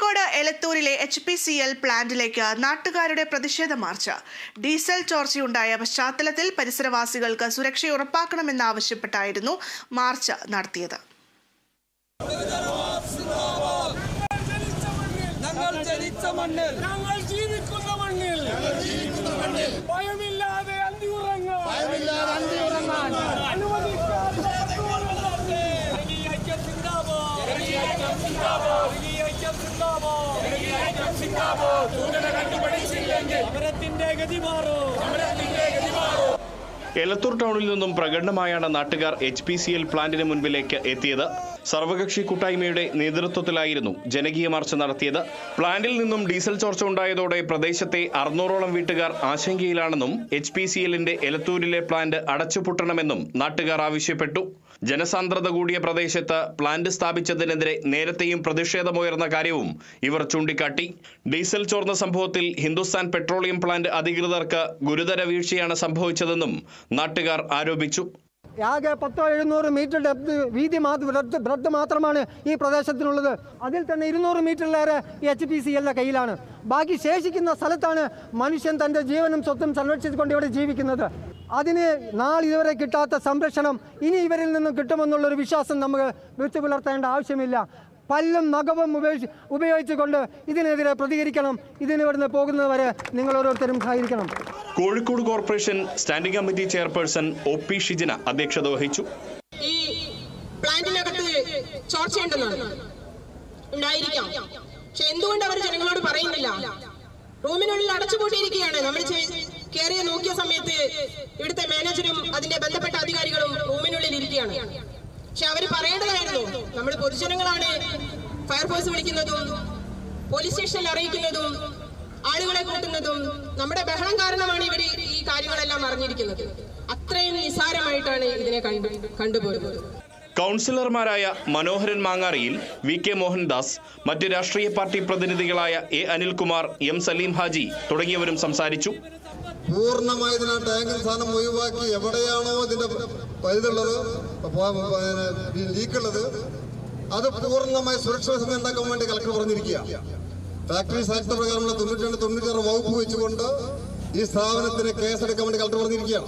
കോഴിക്കോട് എലത്തൂരിലെ H P C L പ്ലാന്റിലേക്ക് നാട്ടുകാരുടെ പ്രതിഷേധ മാർച്ച്. ഡീസൽ ചോർച്ചയുണ്ടായ പശ്ചാത്തലത്തിൽ പരിസരവാസികൾക്ക് സുരക്ഷ ഉറപ്പാക്കണമെന്നാവശ്യപ്പെട്ടായിരുന്നു മാർച്ച് നടത്തിയത്. ഞങ്ങൾ ജനിച്ച മണ്ണിൽ. ഞങ്ങൾ ജീവിക്കുന്ന മണ്ണിൽ. ഭയമില്ലാതെ സിന്ദാബാദ്. സൂചന കണ്ടുപിടിച്ചില്ലെങ്കിൽ സമരത്തിന്റെ ഗതി മാറും സമരത്തിന്റെ ഗതി മാറും എലത്തൂർ ടൗണിൽ നിന്നും പ്രകടനമായാണ് നാട്ടുകാർ എച്ച് പി സി എൽ പ്ലാന്റിന് മുൻപിലേക്ക് എത്തിയത്. സർവകക്ഷി കൂട്ടായ്മയുടെ നേതൃത്വത്തിലായിരുന്നു ജനകീയ മാർച്ച് നടത്തിയത്. പ്ലാന്റിൽ നിന്നും ഡീസൽ ചോർച്ച ഉണ്ടായതോടെ പ്രദേശത്തെ അറുന്നൂറോളം വീട്ടുകാർ ആശങ്കയിലാണെന്നും എച്ച് പി സി എല്ലിന്റെ എലത്തൂരിലെ പ്ലാന്റ് അടച്ചുപൂട്ടണമെന്നും നാട്ടുകാർ ആവശ്യപ്പെട്ടു. ജനസാന്ദ്രത കൂടിയ പ്രദേശത്ത് പ്ലാന്റ് സ്ഥാപിച്ചതിനെതിരെ നേരത്തെയും പ്രതിഷേധമുയർന്ന കാര്യവും ഇവർ ചൂണ്ടിക്കാട്ടി. ഡീസൽ ചോർന്ന സംഭവത്തിൽ ഹിന്ദുസ്ഥാൻ പെട്രോളിയം പ്ലാന്റ് അധികൃതർക്ക് ഗുരുതര വീഴ്ചയാണ് സംഭവിച്ചതെന്നും നാട്ടുകാർ ആരോപിച്ചു. ആകെ പത്തോ എഴുന്നൂറ് മീറ്റർ ഡെപ്ത് വീതി മാത്രം മാത്രമാണ് ഈ പ്രദേശത്തിനുള്ളത്. അതിൽ തന്നെ ഇരുന്നൂറ് മീറ്ററിലേറെ എച്ച് പി സി എല്ലിന്റെ കയ്യിലാണ്. ബാക്കി ശേഷിക്കുന്ന സ്ഥലത്താണ് മനുഷ്യൻ തന്റെ ജീവനും സ്വത്തും സംരക്ഷിച്ചുകൊണ്ട് ഇവിടെ ജീവിക്കുന്നത്. അതിന് നാളിതുവരെ കിട്ടാത്ത സംരക്ഷണം ഇനി ഇവരിൽ നിന്നും കിട്ടുമെന്നുള്ളൊരു വിശ്വാസം നമുക്ക് വെച്ച് പുലർത്തേണ്ട ആവശ്യമില്ല. പല്ലും നഖവും ഉപയോഗിച്ച് ഉപയോഗിച്ചുകൊണ്ട് ഇതിനെതിരെ പ്രതികരിക്കണം. ഇതിനിവിടുന്ന് പോകുന്നതുവരെ നിങ്ങൾ ഓരോരുത്തരും സഹകരിക്കണം. Kozhikode corporation standing committee chairperson O P Shijina അധ്യക്ഷത വഹിച്ചു. ഈ പ്ലാന്റിനകത്ത് ചോർച്ചയുണ്ടെന്നാണ്. ഉണ്ടായിരിക്കാം. പക്ഷെ എന്തുകൊണ്ട് അവർ ജനങ്ങളോട് പറയുന്നില്ല? റൂമിനുള്ളിൽ അടച്ചുപൂട്ടിയിരിക്കുകയാണ് നമ്മൾ കയറിയ നോക്കിയ സമയത്ത് ഇവിടുത്തെ മാനേജരും അതിന്റെ ബന്ധപ്പെട്ട അധികാരികളും റൂമിനുള്ളിൽ ഇരിക്കുകയാണ്. പക്ഷെ അവർ പറയേണ്ടതായിരുന്നു. നമ്മൾ പൊതുജനങ്ങളാണ് ഫയർഫോഴ്സ് വിളിക്കുന്നതും പോലീസ് സ്റ്റേഷനിൽ അറിയിക്കുന്നതും ആളുകളെ കൂട്ടുന്നതും നമ്മുടെ ബഹളം കാരണമാണ് ഇവർ ഈ കാര്യങ്ങളെല്ലാം അറിഞ്ഞിരിക്കുന്നത്. അത്രയും നിസാരമായിട്ടാണ് ഇതിനെ കണ്ടു കണ്ടുപോരുന്നത്. കൗൺസിലർമാരായ മനോഹരൻ മാങ്ങാറിയിൽ വി കെ മോഹൻദാസ് മറ്റ് രാഷ്ട്രീയ പാർട്ടി പ്രതിനിധികളായ എ അനിൽകുമാർ എം സലീം ഹാജി തുടങ്ങിയവരും സംസാരിച്ചു. പൂർണമായി ഇതിനാ ടാങ്കിൽ സാധനം ഒഴിവാക്കി എവിടെയാണോ ഇതിന്റെ ഇതുള്ളത് ലീക്കുള്ളത്. അത് പൂർണമായി സുരക്ഷിത ഉണ്ടാക്കാൻ വേണ്ടി കളക്ടർ പറഞ്ഞിരിക്കുക ഫാക്ടറി ആക്ട് പ്രകാരമുള്ള തൊണ്ണൂറ്റി രണ്ട് തൊണ്ണൂറ്റാറ് വകുപ്പ് വെച്ചുകൊണ്ട് ഈ സ്ഥാപനത്തിന് കേസെടുക്കാൻ വേണ്ടി കളക്ടർ പറഞ്ഞിരിക്കുകയാണ്.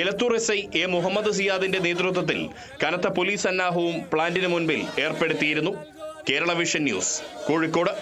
Elathur S I A Muhammad സിയാദിന്റെ നേതൃത്വത്തിൽ കനത്ത പോലീസ് സന്നാഹവും പ്ലാന്റിന് മുൻപിൽ ഏർപ്പെടുത്തിയിരുന്നു. Kerala vision news Kozhikode.